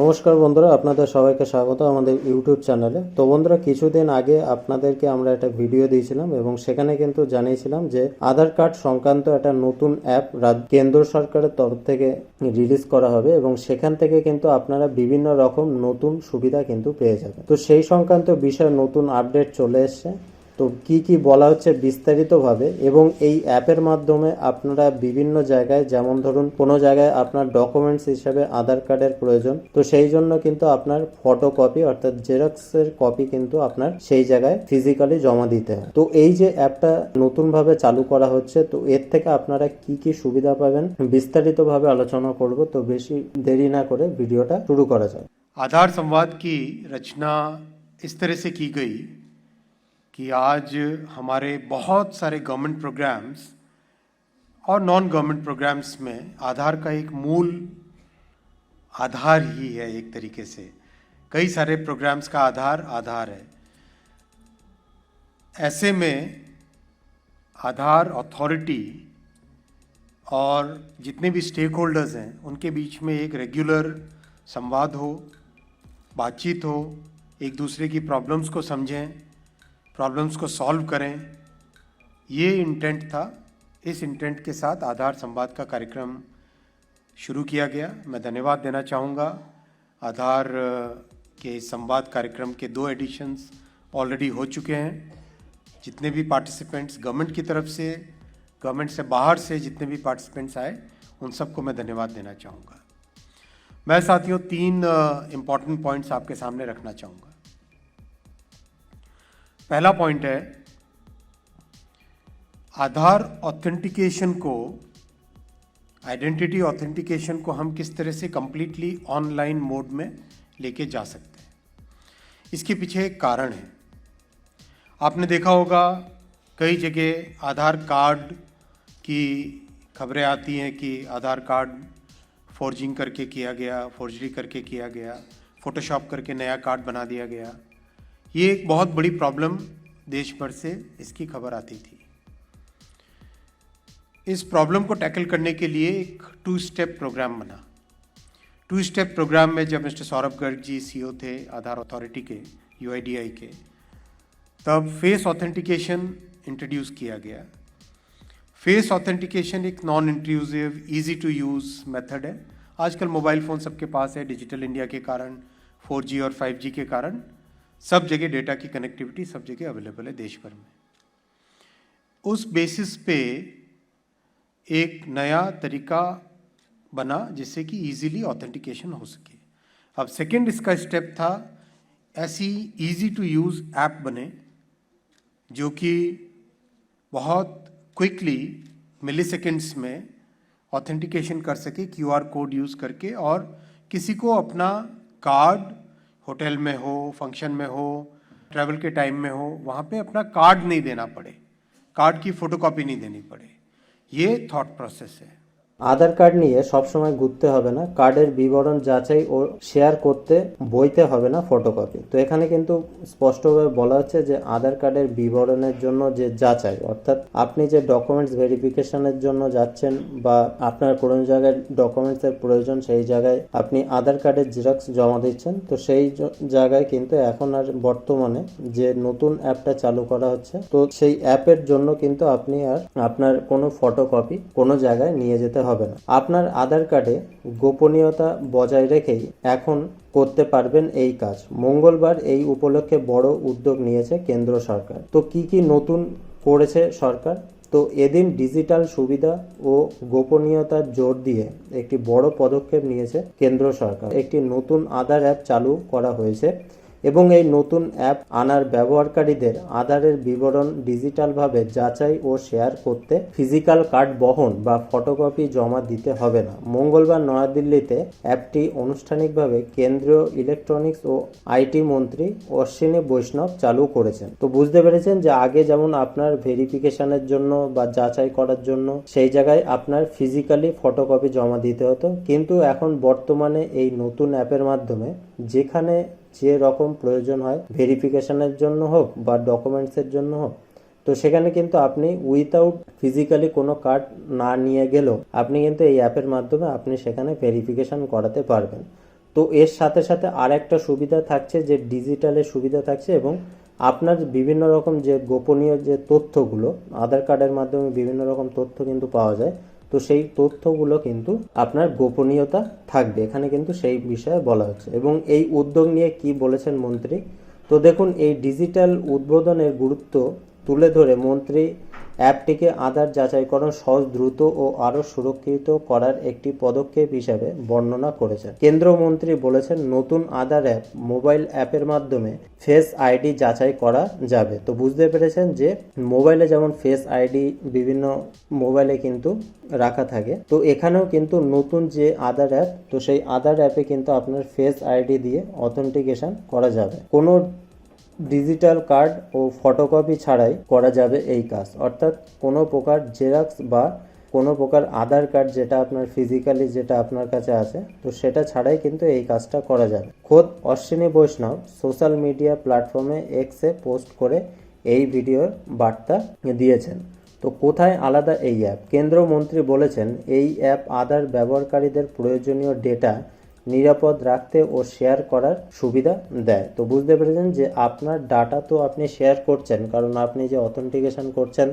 নমস্কার বন্ধুরা, আপনাদের সবাইকে স্বাগত আমাদের ইউটিউব চ্যানেলে। তো বন্ধুরা, কিছুদিন আগে আপনাদেরকে আমরা একটা ভিডিও দিয়েছিলাম এবং সেখানে কিন্তু জানিয়েছিলাম যে আধার কার্ড সংক্রান্ত একটা নতুন অ্যাপ কেন্দ্র সরকারের তরফ থেকে রিলিজ করা হবে এবং সেখান থেকে কিন্তু আপনারা বিভিন্ন রকম নতুন সুবিধা কিন্তু পেয়ে যাবেন। তো সেই সংক্রান্ত বিষয়ে নতুন আপডেট চলে এসছে। তো কি কি বলা হচ্ছে বিস্তারিতভাবে এবং এই অ্যাপের মাধ্যমে আপনারা বিভিন্ন জায়গায় যেমন ধরুন কোনো জায়গায় আপনার ডকুমেন্টস হিসাবে আধার কার্ডের প্রয়োজন তো সেই জন্য কিন্তু আপনার ফটো কপি অর্থাৎ জেরক্সের কপি কিন্তু আপনার সেই জায়গায় ফিজিক্যালি জমা দিতে হয় তো এই যে অ্যাপটা নতুনভাবে চালু করা হচ্ছে তো এর থেকে আপনারা কি কি সুবিধা পাবেন বিস্তারিতভাবে আলোচনা করব তো বেশি দেরি না করে ভিডিওটা শুরু করা যায় आधार संवाद की रचना इस तरह से की गई कि आज हमारे बहुत सारे गवर्नमेंट प्रोग्राम्स और नॉन गवर्नमेंट प्रोग्राम्स में आधार का एक मूल आधार ही है एक तरीके से। कई सारे प्रोग्राम्स का आधार आधार है। ऐसे में आधार अथॉरिटी और जितने भी स्टेक होल्डर्स हैं, उनके बीच में एक रेगुलर संवाद हो, बातचीत हो, एक दूसरे की प्रॉब्लम्स को समझें प्रॉब्लम्स को सॉल्व करें। ये इंटेंट था। इस इंटेंट के साथ आधार संवाद का कार्यक्रम शुरू किया गया। मैं धन्यवाद देना चाहूँगा। आधार के संवाद कार्यक्रम के दो एडिशंस ऑलरेडी हो चुके हैं। जितने भी पार्टिसिपेंट्स गवर्नमेंट की तरफ़ से गवर्नमेंट से बाहर से जितने भी पार्टिसिपेंट्स आए, उन सबको मैं धन्यवाद देना चाहूँगा। मैं साथियों, तीन इंपॉर्टेंट पॉइंट्स आपके सामने रखना चाहूँगा। पहला पॉइंट है, आधार ऑथेंटिकेशन को आइडेंटिटी ऑथेंटिकेशन को हम किस तरह से कंप्लीटली ऑनलाइन मोड में लेके जा सकते हैं। इसके पीछे एक कारण है। आपने देखा होगा, कई जगह आधार कार्ड की खबरें आती हैं कि आधार कार्ड फोर्जिंग करके किया गया फोर्जरी करके किया गया फोटोशॉप करके नया कार्ड बना दिया गया। ये एक बहुत बड़ी प्रॉब्लम देश भर से इसकी खबर आती थी। इस प्रॉब्लम को टैकल करने के लिए एक टू स्टेप प्रोग्राम बना। टू स्टेप प्रोग्राम में जब मिस्टर सौरभ गर्ग जी सीईओ थे, आधार अथॉरिटी के यूआईडीआई के, तब फेस ऑथेंटिकेशन इंट्रोड्यूस किया गया। फेस ऑथेंटिकेशन एक non intrusive easy to use method है। आजकल मोबाइल फ़ोन सबके पास है डिजिटल इंडिया के कारण 4G और 5G के कारण। सब जगह डेटा की कनेक्टिविटी सब जगह अवेलेबल है देश भर में। उस बेसिस पे एक नया तरीका बना जिससे कि इजीली ऑथेंटिकेशन हो सके। अब सेकंड इसका स्टेप था, ऐसी इजी टू यूज़ ऐप बने जो कि बहुत क्विकली मिली सेकेंड्स में ऑथेंटिकेशन कर सके क्यूआर कोड यूज़ करके और किसी को अपना कार्ड होटल में हो फ़ंक्शन में हो ट्रैवल के टाइम में हो, वहाँ पे अपना कार्ड नहीं देना पड़े। कार्ड की फोटोकॉपी नहीं देनी पड़े। ये थॉट प्रोसेस है। আধার কার্ড নিয়ে সবসময় ঘুরতে হবে না, কার্ডের বিবরণ যাচাই ও শেয়ার করতে বইতে হবে না ফটোকপি তো এখানে কিন্তু স্পষ্টভাবে বলা হচ্ছে যে আধার কার্ডের বিবরণের জন্য যে যাচাই, অর্থাৎ আপনি যে ডকুমেন্টস ভেরিফিকেশনের জন্য যাচ্ছেন বা আপনার কোনো জায়গায় ডকুমেন্টসের প্রয়োজন, সেই জায়গায় আপনি আধার কার্ডের জেরক্স জমা দিচ্ছেন, তো সেই জায়গায় কিন্তু এখন আর বর্তমানে যে নতুন অ্যাপটা চালু করা হচ্ছে, তো সেই অ্যাপের জন্য কিন্তু আপনি আর আপনার কোনো ফটোকপি কোনো জায়গায় নিয়ে যেতে হবে না। আপনার আধার কার্ডে গোপনীয়তা বজায় রেখেই এখন করতে পারবেন এই কাজ। মঙ্গলবার এই উপলক্ষে বড় উদ্যোগ নিয়েছে কেন্দ্র সরকার। তো কি কি নতুন করেছে সরকার? তো এদিন ডিজিটাল সুবিধা ও গোপনীয়তার জোর দিয়ে একটি বড় পদক্ষেপ নিয়েছে কেন্দ্র সরকার। একটি নতুন আধার অ্যাপ চালু করা হয়েছে। এবং এই নতুন অ্যাপ আনার ব্যবহারকারীদের আধারের বিবরণ ডিজিটালভাবে যাচাই ও শেয়ার করতে ফিজিক্যাল কার্ড বহন বা ফটোকপি জমা দিতে হবে না। মঙ্গলবার নয়াদিল্লিতে অ্যাপটি আনুষ্ঠানিকভাবে কেন্দ্রীয় ইলেকট্রনিক্স ও আইটি মন্ত্রী অশ্বিনী বৈষ্ণব চালু করেছেন। তো বুঝতে পেরেছেন যে আগে যেমন আপনার ভেরিফিকেশনের জন্য বা যাচাই করার জন্য সেই জায়গায় আপনার ফিজিক্যালি ফটোকপি জমা দিতে হতো। কিন্তু এখন বর্তমানে এই নতুন অ্যাপের মাধ্যমে যেখানে যে রকম প্রয়োজন হয় ভেরিফিকেশনের জন্য হোক বা ডকুমেন্টসের জন্য হোক, তো সেখানে কিন্তু আপনি উইথাউট ফিজিক্যালি কোনো কার্ড না নিয়ে গেলেও আপনি কিন্তু এই অ্যাপের মাধ্যমে আপনি সেখানে ভেরিফিকেশন করাতে পারবেন। তো এর সাথে সাথে আর একটা সুবিধা থাকছে যে ডিজিটালের সুবিধা থাকছে এবং আপনার বিভিন্ন রকম যে গোপনীয় যে তথ্যগুলো, আধার কার্ডের মাধ্যমে বিভিন্ন রকম তথ্য কিন্তু পাওয়া যায়। তো সেই তথ্যগুলো কিন্তু আপনার গোপনীয়তা থাকবে। এখানে কিন্তু সেই বিষয়ে বলা হচ্ছে। এবং এই উদ্যোগ নিয়ে কি বলেছেন মন্ত্রী? তো দেখুন, এই ডিজিটাল উদ্বোধনের গুরুত্ব তুলে ধরে মন্ত্রী অ্যাপটিকে আধার যাচাইকরণ সহজ, দ্রুত ও আরও সুরক্ষিত করার একটি পদক্ষেপ হিসাবে বর্ণনা করেছেন। কেন্দ্রীয় মন্ত্রী বলেছেন, নতুন আধার অ্যাপ মোবাইল অ্যাপের মাধ্যমে ফেস আইডি যাচাই করা যাবে। তো বুঝতে পেরেছেন যে মোবাইলে যেমন ফেস আইডি বিভিন্ন মোবাইলে কিন্তু রাখা থাকে, তো এখানেও কিন্তু নতুন যে আধার অ্যাপ, তো সেই আধার অ্যাপে কিন্তু আপনার ফেস আইডি দিয়ে অথেন্টিকেশন করা যাবে। কোনো ডিজিটাল কার্ড ও ফটোকপি ছাড়াই করা যাবে এই কাজ। অর্থাৎ কোনো প্রকার জেরক্স বা কোনো প্রকার আধার কার্ড যেটা আপনার ফিজিক্যালি যেটা আপনার কাছে আছে, তো সেটা ছাড়াই কিন্তু এই কাজটা করা যাবে। খোদ অশ্বিনী বৈষ্ণব সোশ্যাল মিডিয়া প্ল্যাটফর্মে এক্সে পোস্ট করে এই ভিডিওর বার্তা দিয়েছেন। তো কোথায় আলাদা এই অ্যাপ? কেন্দ্রমন্ত্রী বলেছেন, এই অ্যাপ আধার ব্যবহারকারীদের প্রয়োজনীয় ডেটা নিরাপদ রাখতে ও শেয়ার করার সুবিধা দেয়। তো বুঝতে পেরেছেন যে আপনার ডাটা তো আপনি শেয়ার করছেন, কারণ আপনি যে অথেন্টিকেশন করছেন,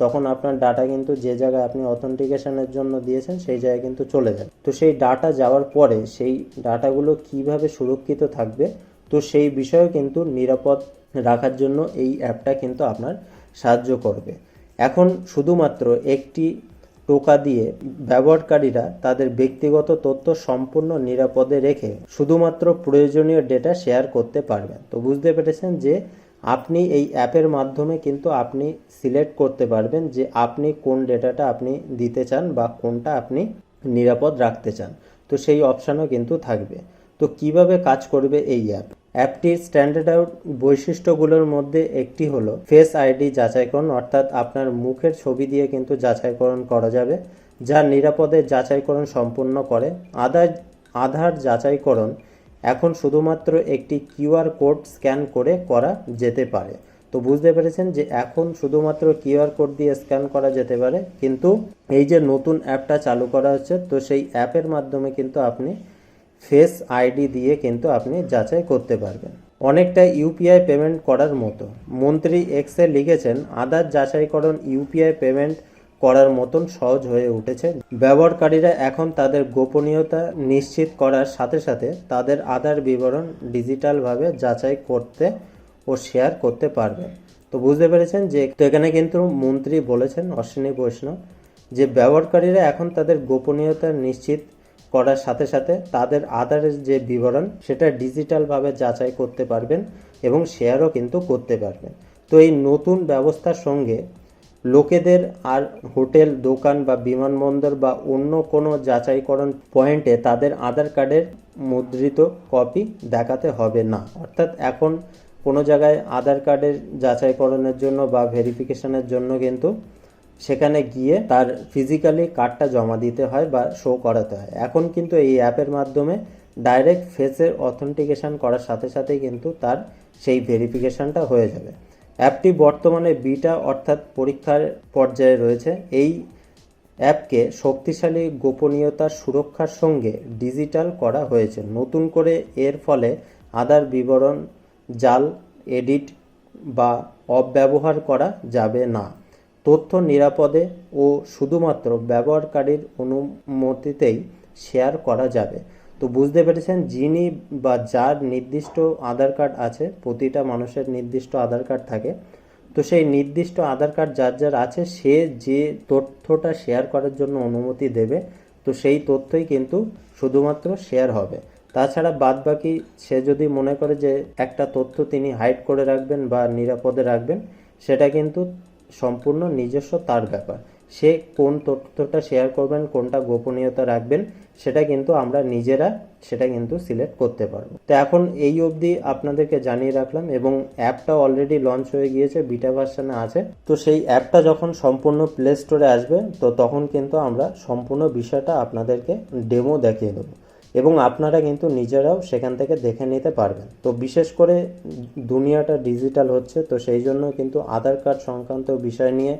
তখন আপনার ডাটা কিন্তু যে জায়গায় আপনি অথেন্টিকেশনের জন্য দিয়েছেন, সেই জায়গায় কিন্তু চলে যায়। তো সেই ডাটা যাওয়ার পরে সেই ডাটাগুলো কীভাবে সুরক্ষিত থাকবে, তো সেই বিষয়েও কিন্তু নিরাপদ রাখার জন্য এই অ্যাপটা কিন্তু আপনার সাহায্য করবে। এখন শুধুমাত্র একটি টোকা দিয়ে ব্যবহারকারীরা তাদের ব্যক্তিগত তথ্য সম্পূর্ণ নিরাপদে রেখে শুধুমাত্র প্রয়োজনীয় ডেটা শেয়ার করতে পারবেন। তো বুঝতে পেরেছেন যে আপনি এই অ্যাপের মাধ্যমে কিন্তু আপনি সিলেক্ট করতে পারবেন যে আপনি কোন ডেটাটা আপনি দিতে চান বা কোনটা আপনি নিরাপদ রাখতে চান। তো সেই অপশানও কিন্তু থাকবে। তো কীভাবে কাজ করবে এই অ্যাপ? অ্যাপটির স্ট্যান্ডার্ড আউট বৈশিষ্ট্যগুলোর মধ্যে একটি হলো ফেস আইডি যাচাইকরণ, অর্থাৎ আপনার মুখের ছবি দিয়ে কিন্তু যাচাইকরণ করা যাবে, যা নিরাপদে যাচাইকরণ সম্পূর্ণ করে। আধার আধার যাচাইকরণ এখন শুধুমাত্র একটি কিউআর কোড স্ক্যান করে করা যেতে পারে। তো বুঝতে পেরেছেন যে এখন শুধুমাত্র কিউআর কোড দিয়ে স্ক্যান করা যেতে পারে, কিন্তু এই যে নতুন অ্যাপটা চালু করা হচ্ছে, তো সেই অ্যাপের মাধ্যমে কিন্তু আপনি ফেস আইডি দিয়ে কিন্তু আপনি যাচাই করতে পারবেন। অনেকটা ইউপিআই পেমেন্ট করার মতো। মন্ত্রী এক্সে লিখেছেন আধার যাচাইকরণ ইউপিআই পেমেন্ট করার মতন সহজ হয়ে উঠেছে। ব্যবহারকারীরা এখন তাদের গোপনীয়তা নিশ্চিত করার সাথে সাথে তাদের আধার বিবরণ ডিজিটালভাবে যাচাই করতে ও শেয়ার করতে পারবে তো বুঝতে পেরেছেন যে, তো এখানে কিন্তু মন্ত্রী বলেছেন অশ্বিনী বৈষ্ণব, যে ব্যবহারকারীরা এখন তাদের গোপনীয়তা নিশ্চিত করার সাথে সাথে তাদের আধারের যে বিবরণ, সেটা ডিজিটালভাবে যাচাই করতে পারবেন এবং শেয়ারও কিন্তু করতে পারবেন। তো এই নতুন ব্যবস্থার সঙ্গে লোকেদের আর হোটেল, দোকান বা বিমানবন্দর বা অন্য কোনো যাচাইকরণ পয়েন্টে তাদের আধার কার্ডের মুদ্রিত কপি দেখাতে হবে না। অর্থাৎ এখন কোনো জায়গায় আধার কার্ডের যাচাইকরণের জন্য বা ভেরিফিকেশনের জন্য কিন্তু সেখানে গিয়ে তার ফিজিক্যালি কার্ডটা জমা দিতে হয় বা শো করাতে হয়। এখন কিন্তু এই অ্যাপের মাধ্যমে ডাইরেক্ট ফেসের অথেন্টিকেশন করার সাথে সাথে কিন্তু তার সেই ভেরিফিকেশনটা হয়ে যাবে। অ্যাপটি বর্তমানে বিটা অর্থাৎ পরীক্ষার পর্যায়ে রয়েছে। এই অ্যাপকে শক্তিশালী গোপনীয়তার সুরক্ষার সঙ্গে ডিজিটাল করা হয়েছে। নতুন করে এর ফলে আধার বিবরণ, জাল এডিট বা অব্যবহার করা যাবে না। তথ্য নিরাপদে ও শুধুমাত্র ব্যবহারকারীর অনুমতিতেই শেয়ার করা যাবে। তো বুঝতে পেরেছেন, যিনি বা যার নির্দিষ্ট আধার কার্ড আছে, প্রতিটা মানুষের নির্দিষ্ট আধার কার্ড থাকে। তো সেই নির্দিষ্ট আধার কার্ড যার যার আছে, সে যে তথ্যটা শেয়ার করার জন্য অনুমতি দেবে, তো সেই তথ্যই কিন্তু শুধুমাত্র শেয়ার হবে। তাছাড়া বাদ বাকি সে যদি মনে করে যে একটা তথ্য তিনি হাইড করে রাখবেন বা নিরাপদে রাখবেন, সেটা কিন্তু সম্পূর্ণ নিজস্ব তার ব্যাপার। সে কোন তথ্যটা শেয়ার করবেন, কোনটা গোপনীয়তা রাখবেন, সেটা কিন্তু আমরা নিজেরা, সেটা কিন্তু সিলেক্ট করতে পারব। তো এখন এই অবধি আপনাদেরকে জানিয়ে রাখলাম এবং অ্যাপটা অলরেডি লঞ্চ হয়ে গিয়েছে বিটা ভার্সানে আছে। তো সেই অ্যাপটা যখন সম্পূর্ণ প্লে স্টোরে আসবে, তো তখন কিন্তু আমরা সম্পূর্ণ বিষয়টা আপনাদেরকে ডেমো দেখিয়ে দেবো। এবং আপনারা কিন্তু নিজেরাও সেখান থেকে দেখে নিতে পারবেন। তো বিশেষ করে দুনিয়াটা ডিজিটাল হচ্ছে, তো সেই জন্য কিন্তু আধার কার্ড সংক্রান্ত বিষয় নিয়ে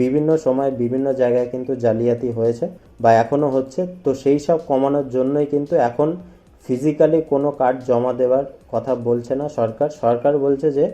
বিভিন্ন সময় বিভিন্ন জায়গায় কিন্তু জালিয়াতি হয়েছে বা এখনও হচ্ছে। তো সেই সব কমানোর জন্যই কিন্তু এখন ফিজিক্যালি কোনো কার্ড জমা দেওয়ার কথা বলছে না সরকার। সরকার বলছে যে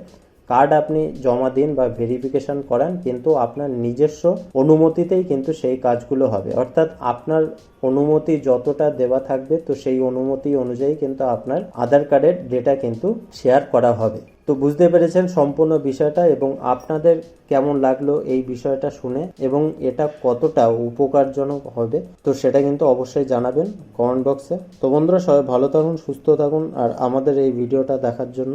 কার্ড আপনি জমা দিন বা ভেরিফিকেশন করান, কিন্তু আপনার নিজস্ব অনুমতিতেই কিন্তু সেই কাজগুলো হবে। অর্থাৎ আপনার অনুমতি যতটা দেওয়া থাকবে, তো সেই অনুমতি অনুযায়ী কিন্তু আপনার আধার কার্ডের ডেটা কিন্তু শেয়ার করা হবে। তো বুঝতে পেরেছেন সম্পূর্ণ বিষয়টা এবং আপনাদের কেমন লাগল এই বিষয়টা শুনে এবং এটা কতটা উপকারজনক হবে, তো সেটা কিন্তু অবশ্যই জানাবেন কমেন্ট বক্সে তো বন্ধুরা, সবাই ভালো থাকুন, সুস্থ থাকুন, আর আমাদের এই ভিডিওটা দেখার জন্য